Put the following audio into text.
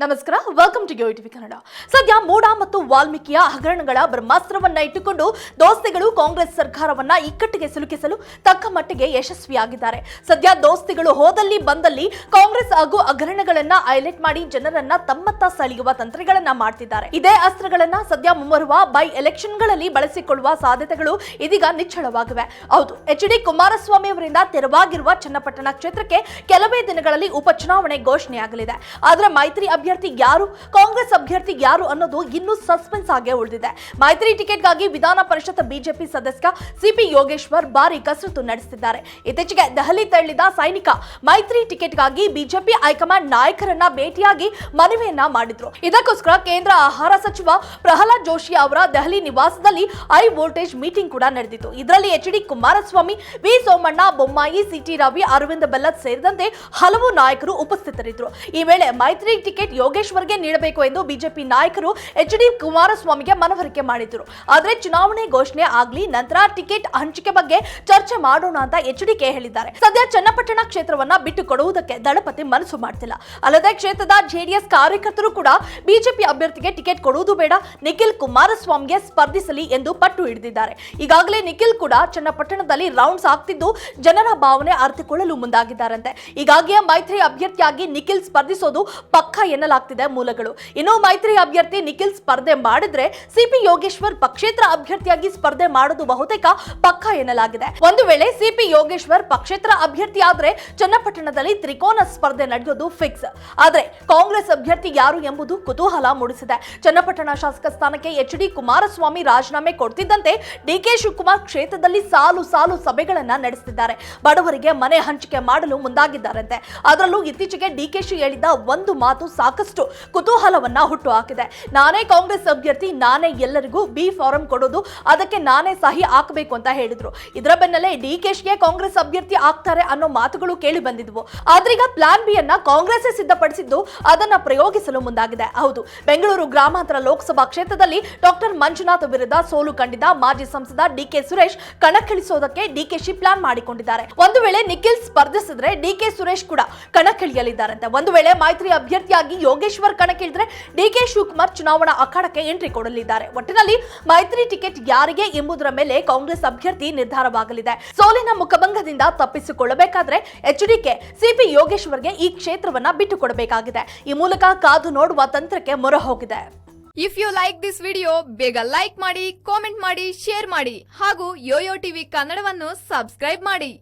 ನಮಸ್ಕಾರ welcome to yo TV Kannada ಸದ್ಯ ಮೂಡಾ ಮತ್ತು ವಾಲ್ಮೀಕಿಯ ಹಗರಣಗಳ ಬ್ರಹ್ಮಾಸ್ತ್ರವನ್ನ ಇಟ್ಟುಕೊಂಡು ದೋಸ್ತಿಗಳು ಕಾಂಗ್ರೆಸ್ ಸರ್ಕಾರವನ್ನ ಇಕ್ಕಟ್ಟಿಗೆ ಸಿಲುಕಿಸಲು ತಕ್ಕ ಮಟ್ಟಿಗೆ ಯಶಸ್ವಿಯಾಗಿದ್ದಾರೆ. ಸದ್ಯ ದೋಸ್ತಿಗಳು ಹೋದಲ್ಲಿ ಬಂದಲ್ಲಿ ಕಾಂಗ್ರೆಸ್ ಹಾಗೂ ಹಗರಣಗಳನ್ನ ಹೈಲೈಟ್ ಮಾಡಿ ಜನರನ್ನ ತಮ್ಮತ್ತ ಸೆಳೆಯುವ ತಂತ್ರಗಳನ್ನ ಮಾಡ್ತಿದ್ದಾರೆ. ಇದೇ ಅಸ್ತ್ರಗಳನ್ನ ಸದ್ಯ ಮುಂಬರುವ ಬೈ ಎಲೆಕ್ಷನ್ಗಳಲ್ಲಿ ಬಳಸಿಕೊಳ್ಳುವ ಸಾಧ್ಯತೆಗಳು ಇದೀಗ ನಿಚ್ಚಳವಾಗಿವೆ. ಹೌದು ಎಚ್ ಡಿ ಕುಮಾರಸ್ವಾಮಿ ಅವರಿಂದ ತೆರವಾಗಿರುವ ಚನ್ನಪಟ್ಟಣ ಕ್ಷೇತ್ರಕ್ಕೆ ಕೆಲವೇ ದಿನಗಳಲ್ಲಿ ಉಪಚುನಾವಣೆ ಘೋಷಣೆಯಾಗಲಿದೆ. ಆದರೆ ಮೈತ್ರಿ ಅಭ್ಯರ್ಥಿ ಯಾರು, ಕಾಂಗ್ರೆಸ್ ಅಭ್ಯರ್ಥಿ ಯಾರು ಅನ್ನೋದು ಇನ್ನೂ ಸಸ್ಪೆನ್ಸ್ ಆಗೇ ಉಳಿದಿದೆ. ಮೈತ್ರಿ ಟಿಕೆಟ್ಗಾಗಿ ವಿಧಾನ ಪರಿಷತ್ ಬಿಜೆಪಿ ಸದಸ್ಯ ಸಿಪಿ ಯೋಗೇಶ್ವರ್ ಭಾರಿ ಕಸರತ್ತು ನಡೆಸಿದ್ದಾರೆ ಇತ್ತೀಚೆಗೆ ದೆಹಲಿ ತೆರಳಿದ ಸೈನಿಕ ಮೈತ್ರಿ ಟಿಕೆಟ್ಗಾಗಿ ಬಿಜೆಪಿ ಹೈಕಮಾಂಡ್ ನಾಯಕರನ್ನ ಭೇಟಿಯಾಗಿ ಮನವಿಯನ್ನ ಮಾಡಿದ್ರು. ಇದಕ್ಕೋಸ್ಕರ ಕೇಂದ್ರ ಆಹಾರ ಸಚಿವ ಪ್ರಹ್ಲಾದ್ ಜೋಶಿ ಅವರ ದೆಹಲಿ ನಿವಾಸದಲ್ಲಿ ಹೈ ವೋಲ್ಟೇಜ್ ಮೀಟಿಂಗ್ ಕೂಡ ನಡೆದಿತ್ತು. ಇದರಲ್ಲಿ H D Kumaraswamy, V Somanna, Bommai C T Ravi, Arvind Bellad ಸೇರಿದಂತೆ ಹಲವು ನಾಯಕರು ಉಪಸ್ಥಿತರಿದ್ದರು. ಈ ವೇಳೆ ಮೈತ್ರಿ ಟಿಕೆಟ್ ಯೋಗೇಶ್ವರ್ಗೆ ನೀಡಬೇಕು ಎಂದು ಬಿಜೆಪಿ ನಾಯಕರು ಎಚ್ ಡಿ ಕುಮಾರಸ್ವಾಮಿಗೆ ಮನವರಿಕೆ ಮಾಡಿದ್ರು ಆದರೆ ಚುನಾವಣೆ ಘೋಷಣೆ ಆಗ್ಲಿ, ನಂತರ ಟಿಕೆಟ್ ಹಂಚಿಕೆ ಬಗ್ಗೆ ಚರ್ಚೆ ಮಾಡೋಣ ಅಂತ ಎಚ್ ಡಿಕೆ ಹೇಳಿದ್ದಾರೆ. ಸದ್ಯ ಚನ್ನಪಟ್ಟಣ ಕ್ಷೇತ್ರವನ್ನ ಬಿಟ್ಟು ಕೊಡುವುದಕ್ಕೆ ದಳಪತಿ ಮನಸ್ಸು ಮಾಡ್ತಿಲ್ಲ. ಅಲ್ಲದೆ ಕ್ಷೇತ್ರದ ಜೆಡಿಎಸ್ ಕಾರ್ಯಕರ್ತರು ಕೂಡ ಬಿಜೆಪಿ ಅಭ್ಯರ್ಥಿಗೆ ಟಿಕೆಟ್ ಕೊಡುವುದು ಬೇಡ, ನಿಖಿಲ್ ಕುಮಾರಸ್ವಾಮಿಗೆ ಸ್ಪರ್ಧಿಸಲಿ ಎಂದು ಪಟ್ಟು ಹಿಡಿದಿದ್ದಾರೆ. ಈಗಾಗಲೇ ನಿಖಿಲ್ ಕೂಡ ಚನ್ನಪಟ್ಟಣದಲ್ಲಿ ರೌಂಡ್ಸ್ ಆಗ್ತಿದ್ದು ಜನರ ಭಾವನೆ ಅರ್ಥಕೊಳ್ಳಲು ಮುಂದಾಗಿದ್ದಾರಂತೆ. ಈಗಾಗಲೇ ಮೈತ್ರಿ ಅಭ್ಯರ್ಥಿಯಾಗಿ ನಿಖಿಲ್ ಸ್ಪರ್ಧಿಸೋದು ಪಕ್ಕ ಎನ್ನಲಾಗ್ತಿದೆ ಮೂಲಗಳು. ಇನ್ನು ಮೈತ್ರಿ ಅಭ್ಯರ್ಥಿ ನಿಖಿಲ್ ಸ್ಪರ್ಧೆ ಮಾಡಿದ್ರೆ ಸಿಪಿ ಯೋಗೇಶ್ವರ್ ಪಕ್ಷೇತರ ಅಭ್ಯರ್ಥಿಯಾಗಿ ಸ್ಪರ್ಧೆ ಮಾಡೋದು ಬಹುತೇಕ ಪಕ್ಕ ಎನ್ನಲಾಗಿದೆ. ಒಂದು ವೇಳೆ ಸಿಪಿ ಯೋಗೇಶ್ವರ್ ಪಕ್ಷೇತರ ಅಭ್ಯರ್ಥಿ ಆದ್ರೆ ಚನ್ನಪಟ್ಟಣದಲ್ಲಿ ತ್ರಿಕೋನ ಸ್ಪರ್ಧೆ ನಡೆಯೋದು ಫಿಕ್ಸ್. ಆದ್ರೆ ಕಾಂಗ್ರೆಸ್ ಅಭ್ಯರ್ಥಿ ಯಾರು ಎಂಬುದು ಕುತೂಹಲ ಮೂಡಿಸಿದೆ. ಚನ್ನಪಟ್ಟಣ ಶಾಸಕ ಸ್ಥಾನಕ್ಕೆ ಎಚ್ ಡಿ ಕುಮಾರಸ್ವಾಮಿ ರಾಜೀನಾಮೆ ಕೊಡ್ತಿದ್ದಂತೆ ಡಿಕೆ ಶಿವಕುಮಾರ್ ಕ್ಷೇತ್ರದಲ್ಲಿ ಸಾಲು ಸಾಲು ಸಭೆಗಳನ್ನ ನಡೆಸುತ್ತಿದ್ದಾರೆ ಬಡವರಿಗೆ ಮನೆ ಹಂಚಿಕೆ ಮಾಡಲು ಮುಂದಾಗಿದ್ದಾರಂತೆ. ಅದರಲ್ಲೂ ಇತ್ತೀಚೆಗೆ ಡಿಕೆಶಿ ಹೇಳಿದ ಒಂದು ಮಾತು ಸಾಕಷ್ಟು ಕುತೂಹಲವನ್ನ ಹುಟ್ಟು ಹಾಕಿದೆ. ನಾನೇ ಕಾಂಗ್ರೆಸ್ ಅಭ್ಯರ್ಥಿ, ನಾನೇ ಎಲ್ಲರಿಗೂ ಬಿ ಫಾರಂ ಕೊಡೋದು, ಅದಕ್ಕೆ ನಾನೇ ಸಹಿ ಹಾಕಬೇಕು ಅಂತ ಹೇಳಿದ್ರು. ಇದರ ಬೆನ್ನಲ್ಲೇ ಡಿ ಕೆಶ್ಗೆ ಕಾಂಗ್ರೆಸ್ ಅಭ್ಯರ್ಥಿ ಆಗ್ತಾರೆ ಅನ್ನೋ ಮಾತುಗಳು ಕೇಳಿ ಬಂದಿದ್ವು. ಆದ್ರೀಗ ಪ್ಲಾನ್ ಬಿ ಅನ್ನ ಕಾಂಗ್ರೆಸ್ ಸಿದ್ಧಪಡಿಸಿದ್ದು, ಅದನ್ನ ಪ್ರಯೋಗಿಸಲು ಮುಂದಾಗಿದೆ. ಹೌದು, ಬೆಂಗಳೂರು ಗ್ರಾಮಾಂತರ ಲೋಕಸಭಾ ಕ್ಷೇತ್ರದಲ್ಲಿ ಡಾಕ್ಟರ್ ಮಂಜುನಾಥ್ ವಿರುದ್ಧ ಸೋಲು ಕಂಡಿದ್ದ ಮಾಜಿ ಸಂಸದ ಡಿಕೆ ಸುರೇಶ್ ಕಣಕ್ಕಿಳಿಸೋದಕ್ಕೆ ಡಿಕೆಶಿ ಪ್ಲಾನ್ ಮಾಡಿಕೊಂಡಿದ್ದಾರೆ. ಒಂದು ವೇಳೆ ನಿಖಿಲ್ ಸ್ಪರ್ಧಿಸಿದ್ರೆ ಡಿಕೆ ಸುರೇಶ್ ಕೂಡ ಕಣಕ್ಕಿಳಿಯಲಿದ್ದಾರಂತೆ. ಒಂದು ವೇಳೆ ಮೈತ್ರಿ ಅಭ್ಯರ್ಥಿಯಾಗಿ ಯೋಗೇಶ್ವರ್ ಕಣಕ್ಕಿಳಿದ್ರೆ ಡಿಕೆ ಶಿವಕುಮಾರ್ ಚುನಾವಣಾ ಅಖಾಡಕ್ಕೆ ಎಂಟ್ರಿ ಕೊಡಲಿದ್ದಾರೆ. ಒಟ್ಟಿನಲ್ಲಿ ಮೈತ್ರಿ ಟಿಕೆಟ್ ಯಾರಿಗೆ ಎಂಬುದರ ಮೇಲೆ ಕಾಂಗ್ರೆಸ್ ಅಭ್ಯರ್ಥಿ ನಿರ್ಧಾರವಾಗಲಿದೆ. ಸೋಲಿನ ಮುಖಭಂಗದಿಂದ ತಪ್ಪಿಸಿಕೊಳ್ಳಬೇಕಾದ್ರೆ ಕೆ ಸಿಪಿ ಯೋಗೇಶ್ವರ್ಗೆ ಈ ಕ್ಷೇತ್ರವನ್ನ ಬಿಟ್ಟುಕೊಡಬೇಕಾಗಿದೆ. ಈ ಮೂಲಕ ಕಾದು ನೋಡುವ ತಂತ್ರಕ್ಕೆ ಮೊರೆ ಹೋಗಿದೆ. If you like this video ಬೇಗ ಲೈಕ್ ಮಾಡಿ ಕಾಮೆಂಟ್ ಮಾಡಿ ಶೇರ್ ಮಾಡಿ ಹಾಗೂ ಯೋಯೋ ಟಿವಿ ಕನ್ನಡವನ್ನು ಸಬ್ಸ್ಕ್ರೈಬ್ ಮಾಡಿ.